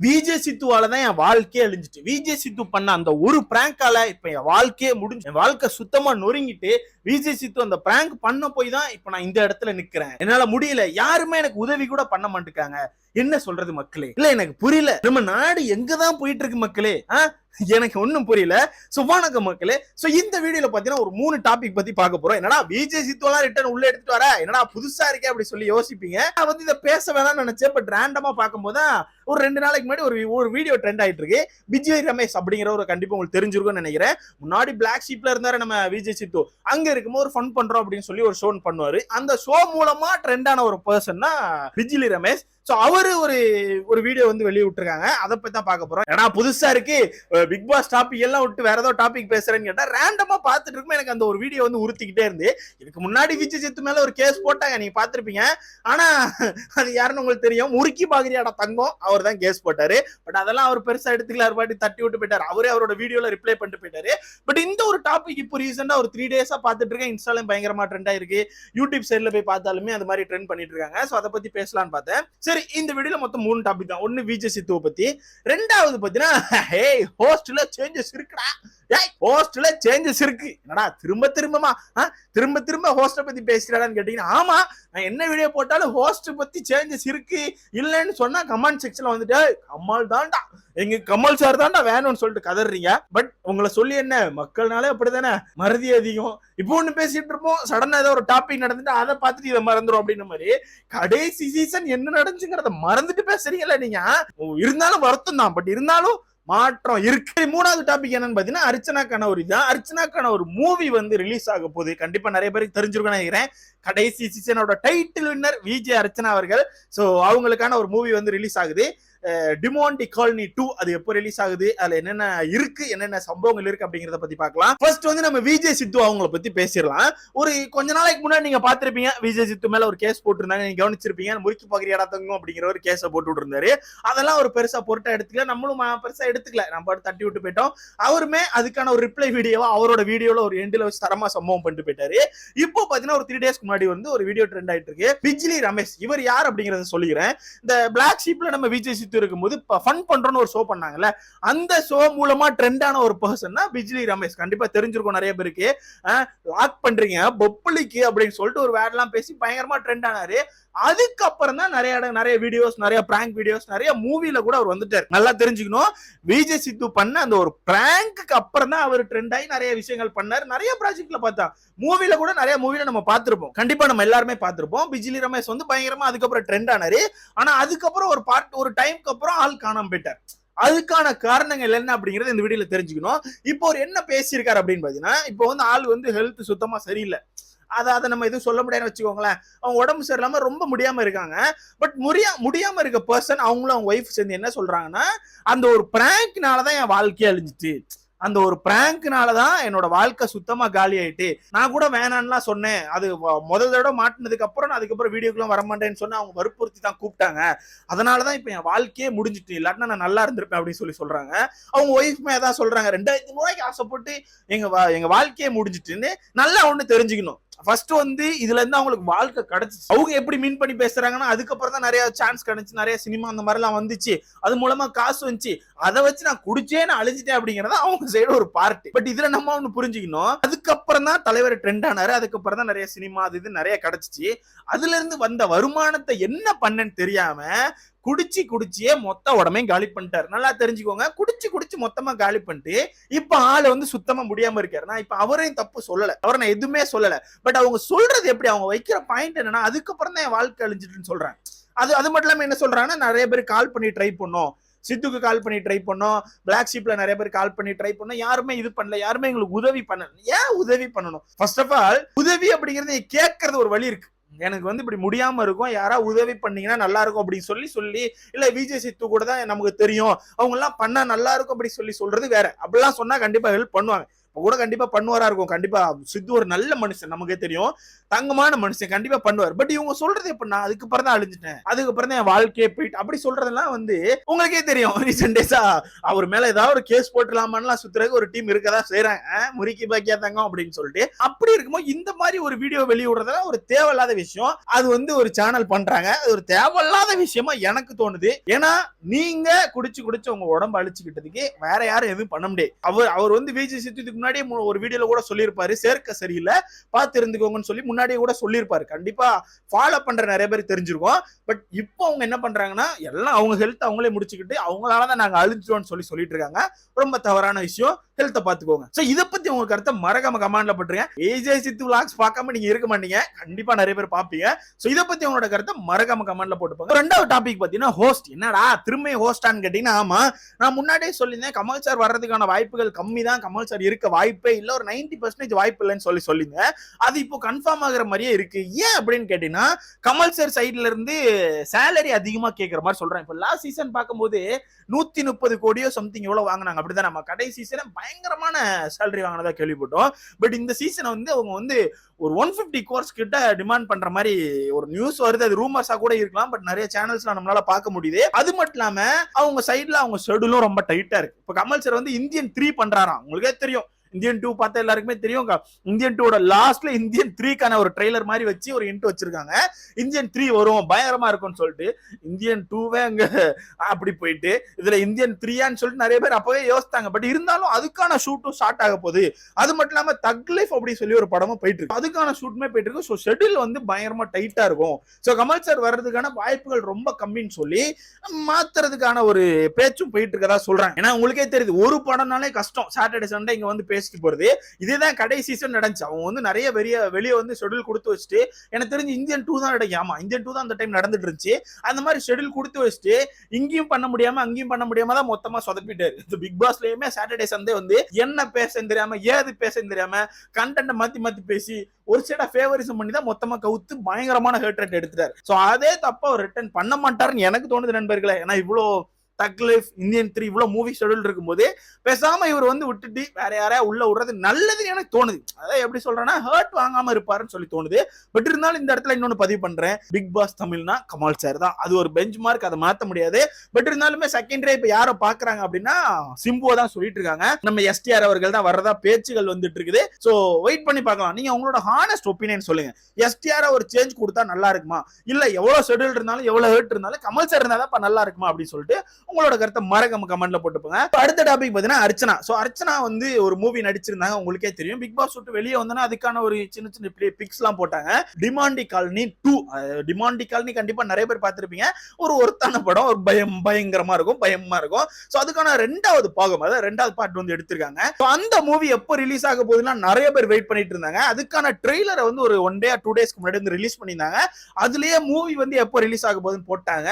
விஜய் சித்துவால தான் என் வாழ்க்கையே அழிஞ்சிட்டு. விஜய் சித்து பண்ண அந்த ஒரு பிராங்கால இப்ப என் வாழ்க்கையே முடிஞ்சு என் வாழ்க்கை சுத்தமா நொறுங்கிட்டு விஜய் சித்து அந்த பிராங்க் பண்ண போய் தான் இப்ப நான் இந்த இடத்துல நிக்கிறேன். என்னால முடியல. யாருமே எனக்கு உதவி கூட பண்ண மாட்டேங்காங்க என்ன சொல்றது மக்களே? இல்ல எனக்கு புரியல. நம்ம நாடு எங்க தான் போயிட்டு இருக்கு மக்களே? ஆஹ் எனக்கு ஒன்றும் புரியல. ஸோ வணக்கம் மக்களே. ஸோ இந்த வீடியோவில் பார்த்தீங்கன்னா ஒரு மூணு டாபிக் பற்றி பார்க்க போகிறோம் என்னடா விஜய் சித்துவெல்லாம் ரிட்டர்ன் உள்ளே எடுத்துட்டு வர என்னடா புதுசாக இருக்கே அப்படி சொல்லி யோசிப்பீங்க. நான் வந்து இதை பேச வேணாம்னு நினைச்சேன். பட் ரேண்டமாக பார்க்கும்போது தான் ஒரு ரெண்டு நாளைக்கு முன்னாடி ஒரு ஒரு வீடியோ ட்ரெண்ட் ஆகிட்டு இருக்கு விஜய் ரமேஷ் அப்படிங்கிற ஒரு கண்டிப்பாக உங்களுக்கு தெரிஞ்சிருக்கும்னு நினைக்கிறேன். முன்னாடி பிளாக் ஷீப்பில் இருந்தார் நம்ம விஜய் சித்து அங்கே இருக்கும்போது ஒரு ஃபன் பண்ணுறோம் அப்படின்னு சொல்லி ஒரு ஷோ பண்ணுவார். அந்த ஷோ மூலமாக ட்ரெண்டான ஒரு பர்சன்னா விஜிலி ரமேஷ். ஸோ அவரு ஒரு ஒரு வீடியோ வந்து வெளியே விட்டுருக்காங்க அதை பற்றி தான் பார்க்க போகிறோம் ஏன்னா புதுசாக இருக்கு. பிக் பாஸ் டாபிக் எல்லாம் விட்டு வேற ஏதோ டாபிக் பேசுறேன்னு கேட்டா ரேண்டமா பார்த்துட்டு இருக்கும் எனக்கு அந்த ஒரு வீடியோ வந்து உறுத்திக்கிட்டே இருந்து இதுக்கு முன்னாடி விஜய் சித்து மேல ஒரு கேஸ் போட்டாங்க நீங்க பாத்திருப்பீங்க ஆனா அது யாருன்னு உங்களுக்கு தெரியும். முறுக்கி பாகிரியாட தங்கம் அவர் தான் கேஸ் போட்டாரு. பட் அதெல்லாம் அவர் பெருசா எடுத்துக்கல அவர் பாட்டி தட்டி விட்டு போயிட்டாரு. அவரே அவரோட வீடியோல ரிப்ளை பண்ணிட்டு போயிட்டாரு. பட் இந்த ஒரு டாபிக் இப்போ ரீசெண்டா ஒரு த்ரீ டேஸா பாத்துட்டு இருக்கேன். இன்ஸ்டாலும் பயங்கரமா ட்ரெண்ட் ஆயிருக்கு. யூடியூப் சைட்ல போய் பார்த்தாலுமே அந்த மாதிரி ட்ரெண்ட் பண்ணிட்டு இருக்காங்க. சோ அதை பத்தி பேசலாம்னு பார்த்தேன். சரி இந்த வீடியோல மொத்தம் மூணு டாபிக் தான். ஒன்னு விஜய் சித்துவை பத்தி ரெண்டாவது பாத்தீங்கன்னா ஹே போஸ்ட்ல சேஞ்சஸ் இருக்குடா. ஏய் ஹோஸ்ட்ல சேஞ்சஸ் இருக்கு. என்னடா திரும்ப திரும்பமா திரும்ப திரும்ப ஹோஸ்ட பத்தி பேசுறாடான்னு கேட்டீங்கன்னா ஆமா நான் என்ன வீடியோ போட்டாலும் ஹோஸ்ட் பத்தி சேஞ்சஸ் இருக்கு. இல்லைன்னு சொன்னா கமெண்ட் செக்ஷன்ல வந்துட்டு கமல் தான்டா. எங்க கமல் சார் தான்டா வேணும்னு சொல்லிட்டு கதறீங்க. பட் உங்களை சொல்லி என்ன மக்கள்னாலே அப்படிதானே மறதி அதிகம். இப்போ ஒண்ணு பேசிட்டு இருப்போம். சடனா ஏதோ ஒரு டாபிக் நடந்துட்டு அதை பார்த்துட்டு இதை மறந்துரும் அப்படின்ற மாதிரி கடைசி சீசன் என்ன நடந்துச்சுங்கிறத மறந்துட்டு பேசுறீங்களா நீங்க. இருந்தாலும் வருத்தம் தான். பட் இருந்தாலும் மாற்றம் இருக்கு. மூணாவது டாபிக் என்னன்னு பாத்தீங்கன்னா அர்ச்சனா ஒரு இதான் அர்ச்சனாக்கான ஒரு மூவி வந்து ரிலீஸ் ஆக போகுது. கண்டிப்பா நிறைய பேருக்கு தெரிஞ்சிருக்கும்னு நினைக்கிறேன். கடைசி சீசனோட டைட்டில் வின்னர் விஜய் அர்ச்சனா அவர்கள். சோ அவங்களுக்கான ஒரு மூவி வந்து ரிலீஸ் ஆகுது. டிமோண்டி காலனி டூ அது எப்போ ரிலீஸ் ஆகுது? அதுல என்னென்ன இருக்கு? என்னென்ன சம்பவங்கள் இருக்கு அப்படிங்கறத பத்தி பார்க்கலாம். ஃபர்ஸ்ட் வந்து நம்ம விஜய் சித்து அவங்கள பத்தி பேசிடலாம். ஒரு கொஞ்ச நாளைக்கு முன்னாடி நீங்க பாத்திருப்பீங்க விஜய் சித்து மேல ஒரு கேஸ் போட்டிருந்தாங்க. நீங்க கவனிச்சிருப்பீங்க. முறுக்கி பாக்குறியாடா தங்கம் அப்படிங்கிற ஒரு கேஸை போட்டு இருந்தாரு அதெல்லாம் ஒரு பெருசா பொருட்டா எடுத்துக்கல. நம்மளும் பெருசா எடுத்துக்கல. நம்ம தட்டி விட்டு போயிட்டோம். அவருமே அதுக்கான ஒரு ரிப்ளை வீடியோவா அவரோட வீடியோல ஒரு எண்டில் வச்சு தரமா சம்பவம் பண்ணிட்டு போயிட்டாரு. இப்போ பாத்தீங்கன்னா ஒரு த்ரீ டேஸ்க்கு முன்னாடி வந்து ஒரு வீடியோ ட்ரெண்ட் ஆயிட்டு இருக்கு. பிஜ்லி ரமேஷ் இவர் யார் அப்படிங்கறத சொல்லிக்கிறேன். இந்த பிளாக் ஷீப்ல நம்ம விஜய் சித்து இருக்கும்போது ஃபன் பண்றோம்னு ஒரு ஷோ பண்ணாங்கல்ல அந்த ஷோ மூலமா ட்ரெண்டான ஒரு பர்சன்னா பிஜ்லி ரமேஷ். கண்டிப்பா தெரிஞ்சிருக்கும் நிறைய பேருக்கு. லாக் பண்றீங்க பொப்பளிக்கு அப்படின்னு சொல்லிட்டு ஒரு வேர்ட் எல்லாம் பேசி பயங்கரமா ட்ரெண்ட் ஆனாரு. அதுக்கப்புறம் தான் நிறைய இடம் நிறைய வீடியோஸ் நிறைய பிராங்க் வீடியோஸ் நிறைய மூவில கூட அவர் வந்துட்டார். நல்லா தெரிஞ்சுக்கணும். விஜய் சித்து பண்ண அந்த ஒரு பிராங்க்கு அப்புறம் தான் அவர் ட்ரெண்ட் ஆகி நிறைய விஷயங்கள் பண்ணார். நிறைய ப்ராஜெக்ட்ல பார்த்தா மூவில கூட நிறைய மூவில நம்ம பார்த்திருப்போம். கண்டிப்பா நம்ம எல்லாருமே பார்த்திருப்போம். பிஜிலி ரமேஷ் வந்து பயங்கரமா அதுக்கப்புறம் ட்ரெண்ட் ஆனாரு. ஆனா அதுக்கப்புறம் ஒரு பார்ட் ஒரு டைம்க்கு அப்புறம் ஆள் காணாம போயிட்டார். அதுக்கான காரணங்கள் என்ன அப்படிங்கறத இந்த வீடியோல தெரிஞ்சுக்கணும். இப்போ அவர் என்ன பேசியிருக்காரு அப்படின்னு பாத்தீங்கன்னா இப்போ வந்து ஆள் வந்து ஹெல்த் சுத்தமா சரியில்லை. அதை அதை நம்ம எதுவும் சொல்ல முடியாதுன்னு வச்சுக்கோங்களேன். அவங்க உடம்பு சரியில்லாம ரொம்ப முடியாம இருக்காங்க. பட் முடியா முடியாம இருக்க பர்சன் அவங்களும் அவங்க ஒய்ஃப் சேர்ந்து என்ன சொல்றாங்கன்னா அந்த ஒரு பிராங்க்னால தான் என் வாழ்க்கையே அழிஞ்சிச்சு. அந்த ஒரு பிராங்க்னால தான் என்னோட வாழ்க்கை சுத்தமா காலி ஆயிட்டு. நான் கூட வேணான்லாம் சொன்னேன். அது முதல் தடவை மாட்டினதுக்கு அப்புறம் நான் அதுக்கப்புறம் வீடியோக்குலாம் வரமாட்டேன்னு சொன்னால் அவங்க வற்புறுத்தி தான் கூப்பிட்டாங்க. அதனால தான் இப்போ என் வாழ்க்கையே முடிஞ்சிட்டு இல்லாட்டினா நான் நல்லா இருந்திருப்பேன் அப்படின்னு சொல்லி சொல்றாங்க. அவங்க ஒய்ஃப்மே மேதான் சொல்றாங்க. ரெண்டாயிரத்தி ரூபாய்க்கு ஆசைப்பட்டு எங்க வா- எங்க வாழ்க்கையே முடிஞ்சிட்டுன்னு நல்லா ஒன்று தெரிஞ்சுக்கணும். ஃபர்ஸ்ட் வந்து இதுல இருந்து அவங்களுக்கு வாழ்க்கை கிடைச்சிச்சு. அவங்க எப்படி மீன் பண்ணி பேசுறாங்கன்னா அதுக்கப்புறம் தான் நிறைய சான்ஸ் கிடைச்சு நிறைய சினிமா அந்த மாதிரி எல்லாம் வந்துச்சு. அது மூலமா காசு வந்துச்சு. அதை வச்சு நான் குடிச்சே நான் அழிஞ்சிட்டேன் அப்படிங்கறத அவங்க சைடு ஒரு பார்ட்டி பட் இதுல நம்ம ஒண்ணு புரிஞ்சுக்கணும். அதுக்கப்புறம் தான் தலைவர் ட்ரெண்ட் ஆனாரு. அதுக்கப்புறம் தான் நிறைய சினிமா அது இது நிறைய கிடைச்சிச்சு. அதுல இருந்து வந்த வருமானத்தை என்ன பண்ணேன்னு தெரியாம குடிச்சு குடிச்சியே மொத்த உடம்பையும் காலி பண்ணிட்டாரு. நல்லா தெரிஞ்சுக்கோங்க. குடிச்சு குடிச்சு மொத்தமா காலி பண்ணிட்டு இப்ப ஆளு வந்து சுத்தமா முடியாம இருக்காரு. நான் இப்ப அவரையும் தப்பு சொல்லல. அவரை நான் எதுவுமே சொல்லல. பட் அவங்க சொல்றது எப்படி? அவங்க வைக்கிற பாயிண்ட் என்னன்னா அதுக்கப்புறம் தான் என் வாழ்க்கை அழிஞ்சிட்டுன்னு சொல்றேன். அது அது மட்டும் இல்லாம என்ன சொல்றாங்கன்னா நிறைய பேர் கால் பண்ணி ட்ரை பண்ணோம். சித்துக்கு கால் பண்ணி ட்ரை பண்ணோம். பிளாக் ஷீப்ல நிறைய பேர் கால் பண்ணி ட்ரை பண்ணோம். யாருமே இது பண்ணல. யாருமே எங்களுக்கு உதவி பண்ணல. ஏன் உதவி பண்ணணும்? ஃபர்ஸ்ட் ஆஃப் ஆல் உதவி அப்படிங்கறது கேட்கறது ஒரு வழி இருக்கு. எனக்கு வந்து இப்படி முடியாம இருக்கும். யாரா உதவி பண்ணீங்கன்னா நல்லா இருக்கும் அப்படின்னு சொல்லி சொல்லி இல்ல விஜய் சித்து கூட தான் நமக்கு தெரியும். அவங்க எல்லாம் பண்ணா நல்லா இருக்கும் அப்படி சொல்லி சொல்றது வேற. அப்படிலாம் சொன்னா கண்டிப்பா ஹெல்ப் பண்ணுவாங்க. கூட கண்டிப்பா பண்ணுவாரா இருக்கும். கண்டிப்பா சித்து ஒரு நல்ல மனுஷன் நமக்கே தெரியும். தங்கமான மனுஷன் கண்டிப்பா பண்ணுவார். பட் இவங்க சொல்றது எப்படின்னா அதுக்கப்புறம் தான் அழிஞ்சிட்டேன். அதுக்கப்புறம் தான் என் வாழ்க்கையே போயிட்டு அப்படி சொல்றதெல்லாம் வந்து உங்களுக்கே தெரியும். ரீசெண்ட் டேஸா அவர் மேல ஏதாவது ஒரு கேஸ் போட்டுலாமான்லாம் சுத்துறதுக்கு ஒரு டீம் இருக்கதா செய்யறாங்க அஹ், முறுக்கி பாக்கியா தங்கம் அப்படின்னு சொல்லிட்டு. அப்படி இருக்கும்போது இந்த மாதிரி ஒரு வீடியோ வெளியிடுறதெல்லாம் ஒரு தேவையில்லாத விஷயம். அது வந்து ஒரு சேனல் பண்றாங்க. அது ஒரு தேவையில்லாத விஷயமா எனக்கு தோணுது. ஏன்னா நீங்க குடிச்சு குடிச்சு உங்க உடம்பு அழிச்சுக்கிட்டதுக்கு வேற யாரும் எதுவும் பண்ண முடியாது. அவர் அவர் வந்து விஜய் சித்துக்கு முன்னாடியே ஒரு வீடியோல கூட சொல்லியிருப்பாரு. சேர்க்க சரியில்லை. பார்த்து இருந்துக்கோங்கன்னு சொல்லி முன்னாடியே கூட சொல்லியிருப்பாரு. கண்டிப்பா ஃபாலோ பண்ற நிறைய பேர் தெரிஞ்சிருக்கோம். பட் இப்போ அவங்க என்ன பண்றாங்கன்னா எல்லாம் அவங்க ஹெல்த் அவங்களே முடிச்சுக்கிட்டு அவங்களால தான் நாங்க அழிச்சிட்டோம்னு சொல்லி சொல்லிட்டு இருக்காங்க ரொம்ப தவறான விஷயம். ஹெல்த்தை பாத்துக்கோங்க சோ இத பத்தி உங்க கருத்தை மறக்காம கமெண்ட்ல பண்றீங்க ஏஜே சித்து விளாக்ஸ் பார்க்காம நீங்க இருக்க மாட்டீங்க. கண்டிப்பா நிறைய பேர் பாப்பீங்க சோ இத பத்தி உங்களோட கருத்தை மறக்காம கமெண்ட்ல போட்டுப்பாங்க ரெண்டாவது டாபிக் பாத்தீங்கன்னா ஹோஸ்ட் என்னடா திரும்ப ஹோஸ்டான்னு கேட்டீங்கன்னா ஆமா. நான் முன்னாடியே சொல்லியிருந்தேன் கமல் சார் வர்றதுக்கான வாய்ப்புகள் கம்மி தான் கமல் சார் இருக்க வாய்ப்பே இல்லை. ஒரு 90% பர்சன்டேஜ் வாய்ப்பு இல்லைன்னு சொல்லி சொல்லிங்க. அது இப்போ கன்ஃபார்ம் ஆகிற மாதிரியே இருக்கு. ஏன் அப்படின்னு கேட்டீங்கன்னா கமல் சார் சைட்ல இருந்து சேலரி அதிகமாக கேட்குற மாதிரி சொல்றேன் இப்போ லாஸ்ட் சீசன் பார்க்கும்போது நூத்தி முப்பது கோடியோ சம்திங் எவ்வளவு வாங்கினாங்க? அப்படிதான் நம்ம கடை சீசனை பயங்கரமான சேலரி வாங்கினதா கேள்விப்பட்டோம். பட் இந்த சீசனை வந்து அவங்க வந்து ஒரு ஒன் ஃபிஃப்டி கோர்ஸ் கிட்ட டிமாண்ட் பண்ற மாதிரி ஒரு நியூஸ் வருது. அது ரூமர்ஸா கூட இருக்கலாம். பட் நிறைய சேனல்ஸ்ல நம்மளால பார்க்க முடியுது. அது மட்டும் இல்லாம அவங்க சைட்ல அவங்க ஷெடியூலும் ரொம்ப டைட்டா இருக்கு. இப்போ கமல் சார் வந்து இந்தியன் த்ரீ பண்றாராம். உங்களுக்கே தெரியும். இந்தியன் டூ பார்த்தா எல்லாருக்குமே தெரியும் இந்தியன் டூவோட லாஸ்ட்ல இந்தியன் த்ரீக்கான ஒரு ட்ரெய்லர் மாதிரி வச்சு ஒரு இன்ட் வச்சிருக்காங்க. இந்தியன் த்ரீ வரும் பயங்கரமா இருக்கும்னு சொல்லிட்டு இந்தியன் டூவே அங்க அப்படி போயிட்டு இதுல இந்தியன் த்ரீயான்னு சொல்லிட்டு நிறைய பேர் அப்பவே யோசித்தாங்க. பட் இருந்தாலும் அதுக்கான ஷூட்டும் ஸ்டார்ட் ஆக போகுது. அது மட்டும் இல்லாம தக் லைஃப் அப்படி சொல்லி ஒரு படமும் போயிட்டு இருக்கு. அதுக்கான ஷூட்டுமே போயிட்டு இருக்கு. ஸோ ஷெட்யூல் வந்து பயங்கரமா டைட்டா இருக்கும். ஸோ கமல் சார் வர்றதுக்கான வாய்ப்புகள் ரொம்ப கம்மின்னு சொல்லி மாத்துறதுக்கான ஒரு பேச்சும் போயிட்டு இருக்கதா சொல்றாங்க. ஏன்னா உங்களுக்கே தெரியுது ஒரு படம்னாலே கஷ்டம். சாட்டர்டே சண்டே இங்க வந்து பேசிட்டு போறது. இதுதான் கடை சீசன் நடந்துச்சு. அவங்க வந்து நிறைய வெளிய வெளியே வந்து ஷெட்யூல் கொடுத்து வச்சுட்டு எனக்கு தெரிஞ்சு இந்தியன் டூ தான் நடக்கும் ஆமா இந்தியன் டூ தான் அந்த டைம் நடந்துட்டு இருந்துச்சு. அந்த மாதிரி ஷெட்யூல் கொடுத்து வச்சுட்டு இங்கேயும் பண்ண முடியாம அங்கேயும் பண்ண முடியாம தான் மொத்தமா சொதப்பிட்டாரு. இந்த பிக் பாஸ்லயுமே சாட்டர்டே சண்டே வந்து என்ன பேசன்னு தெரியாம ஏது பேசன்னு தெரியாம கண்டென்ட் மாத்தி மாத்தி பேசி ஒரு சைடா ஃபேவரிசம் பண்ணி தான் மொத்தமா கவுத்து பயங்கரமான ஹேட்ரேட் எடுத்துட்டாரு. ஸோ அதே தப்பா அவர் ரிட்டர்ன் பண்ண மாட்டாருன்னு எனக்கு தோணுது நண்பர்களே. ஏன்னா இவ்வளோ தக் லைஃப் இந்தியன் த்ரீ இவ்வளவு மூவி ஷெடியூல் இருக்கும்போது பேசாம இவர் வந்து விட்டுட்டு வேற யாரையா உள்ள விடுறது நல்லதுன்னு எனக்கு தோணுது. அதான் எப்படி சொல்றேன்னா ஹர்ட் வாங்காம இருப்பாருன்னு சொல்லி தோணுது. பட் இருந்தாலும் இந்த இடத்துல இன்னொன்னு பதிவு பண்றேன். பிக் பாஸ் தமிழ்னா கமால் சார் தான். அது ஒரு பெஞ்ச் மார்க் அதை மாத்த முடியாது. பட் இருந்தாலுமே செகண்டரி இப்ப யாரோ பாக்குறாங்க அப்படின்னா சிம்புவை தான் சொல்லிட்டு இருக்காங்க. நம்ம எஸ்டிஆர் அவர்கள் தான் வர்றதா பேச்சுகள் வந்துட்டு இருக்குது. சோ வெயிட் பண்ணி பார்க்கலாம். நீங்க உங்களோட ஹானஸ்ட் ஒப்பீனியன் சொல்லுங்க. எஸ்டிஆர் ஒரு சேஞ்ச் கொடுத்தா நல்லா இருக்குமா? இல்ல எவ்வளவு ஷெடியூல் இருந்தாலும் எவ்வளவு ஹர்ட் இருந்தாலும் கமல் சார் இருந்தா தான் நல்லா இருக்குமா? அப்படின்னு சொல்லிட்டு உங்களோட கருத்தை மறக்காம கமெண்ட்ல போட்டுப்போங்க அடுத்த டாபிக் பாத்தீங்கன்னா அர்ச்சனா. சோ அர்ச்சனா வந்து ஒரு மூவி நடிச்சிருந்தாங்க உங்களுக்கே தெரியும். பிக் பாஸ் விட்டு வெளியே வந்தோன்னா அதுக்கான ஒரு சின்ன சின்ன பிக்ஸ் எல்லாம் போட்டாங்க. Demonte colony two Demonte colony கண்டிப்பா நிறைய பேர் பார்த்திருப்பீங்க. ஒரு ஒருத்தான படம் ஒரு பயம் பயங்கரமா இருக்கும் பயமா இருக்கும். சோ அதுக்கான ரெண்டாவது பாகம் அதாவது ரெண்டாவது பார்ட் வந்து எடுத்திருக்காங்க. ஸோ அந்த மூவி எப்போ ரிலீஸ் ஆக போகுதுன்னா நிறைய பேர் வெயிட் பண்ணிட்டு இருந்தாங்க. அதுக்கான ட்ரெய்லரை வந்து ஒரு ஒன் டே டூ டேஸ்க்கு முன்னாடி வந்து ரிலீஸ் பண்ணியிருந்தாங்க. அதுலயே மூவி வந்து எப்போ ரிலீஸ் ஆக போகுதுன்னு போட்டாங்க.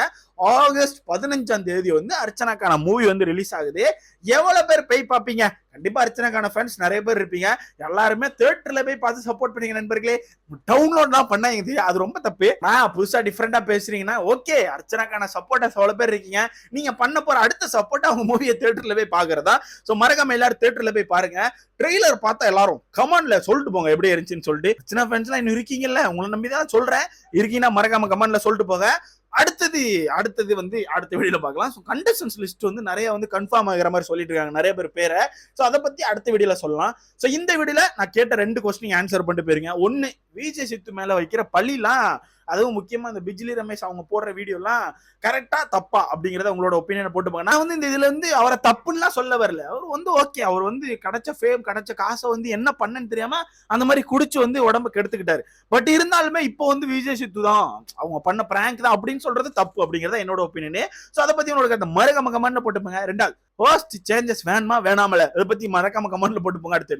ஆகஸ்ட் பதினஞ்சாம் தேதி வந்து அர்ச்சனாக்கான மூவி வந்து ரிலீஸ் ஆகுது. எவ்வளவு பேர் போய் பார்ப்பீங்க? கண்டிப்பா அர்ச்சனாக்கான ஃபேன்ஸ் நிறைய பேர் இருப்பீங்க. எல்லாருமே தேட்டர்ல போய் பார்த்து சப்போர்ட் பண்ணீங்க நண்பர்களே. டவுன்லோட் தான் பண்ணாங்க இது அது ரொம்ப தப்பு. நான் புதுசா டிஃப்ரெண்டா பேசுறீங்கன்னா ஓகே அர்ச்சனாக்கான சப்போர்ட்டர்ஸ் எவ்வளவு பேர் இருக்கீங்க? நீங்க பண்ண போற அடுத்த சப்போர்ட் அவங்க மூவியை தேட்டர்ல போய் பாக்குறதா சோ மறக்காம எல்லாரும் தேட்டர்ல போய் பாருங்க. ட்ரெய்லர் பார்த்தா எல்லாரும் கமெண்ட்ல சொல்லிட்டு போங்க எப்படி இருந்துச்சுன்னு சொல்லிட்டு. சின்ன ஃப்ரெண்ட்ஸ்லாம் இன்னும் இருக்கீங்கல்ல? உங்களை நம்பி தான் சொல்றேன். இருக்கீங்கன்னா மறக்காம கமெண்ட்ல சொல்லிட்டு போங்க. அடுத்தது அடுத்தது வந்து அடுத்த வீடியோல பார்க்கலாம். ஸோ கண்டஸ்டன்ஸ் லிஸ்ட் வந்து நிறைய வந்து கன்ஃபார்ம் ஆகிற மாதிரி சொல்லிட்டு இருக்காங்க. நிறைய பேர் பேரை. ஸோ அதை பத்தி அடுத்த வீடியோல சொல்லலாம். ஸோ இந்த வீடியோல நான் கேட்ட ரெண்டு கொஸ்டின் ஆன்சர் பண்ணிட்டு போயிருங்க ஒன்னு விஜய் சித்து மேல வைக்கிற பழிலாம் அதுவும் முக்கியமா இந்த பிஜ்லி ரமேஷ் அவங்க போடுற வீடியோலாம் கரெக்டா தப்பா அப்படிங்கறத உங்களோட ஒப்பீனியனை போட்டுப்பாங்க. நான் வந்து இந்த இதுல இருந்து அவரை தப்புன்னா சொல்ல வரல. அவர் வந்து ஓகே அவர் வந்து கிடைச்ச ஃபேம் கிடைச்ச காசை வந்து என்ன பண்ணன்னு தெரியாம அந்த மாதிரி குடிச்சு வந்து உடம்பு கெடுத்துக்கிட்டாரு. பட் இருந்தாலுமே இப்போ வந்து விஜய் சித்து தான் அவங்க பண்ண பிராங்க் தான் அப்படின்னு சொல்றது தப்பு அப்படிங்கறத என்னோட ஒப்பீனியனே சோ அதை பத்தி உங்களுக்கு அந்த மறக்காம கமெண்ட்ல போட்டுப்போங்க. ரெண்டாவது ஃபர்ஸ்ட் சேஞ்சஸ் வேணுமா வேணாமல அதை பத்தி மறக்காம கமெண்ட்ல போட்டுப்போங்க அடுத்து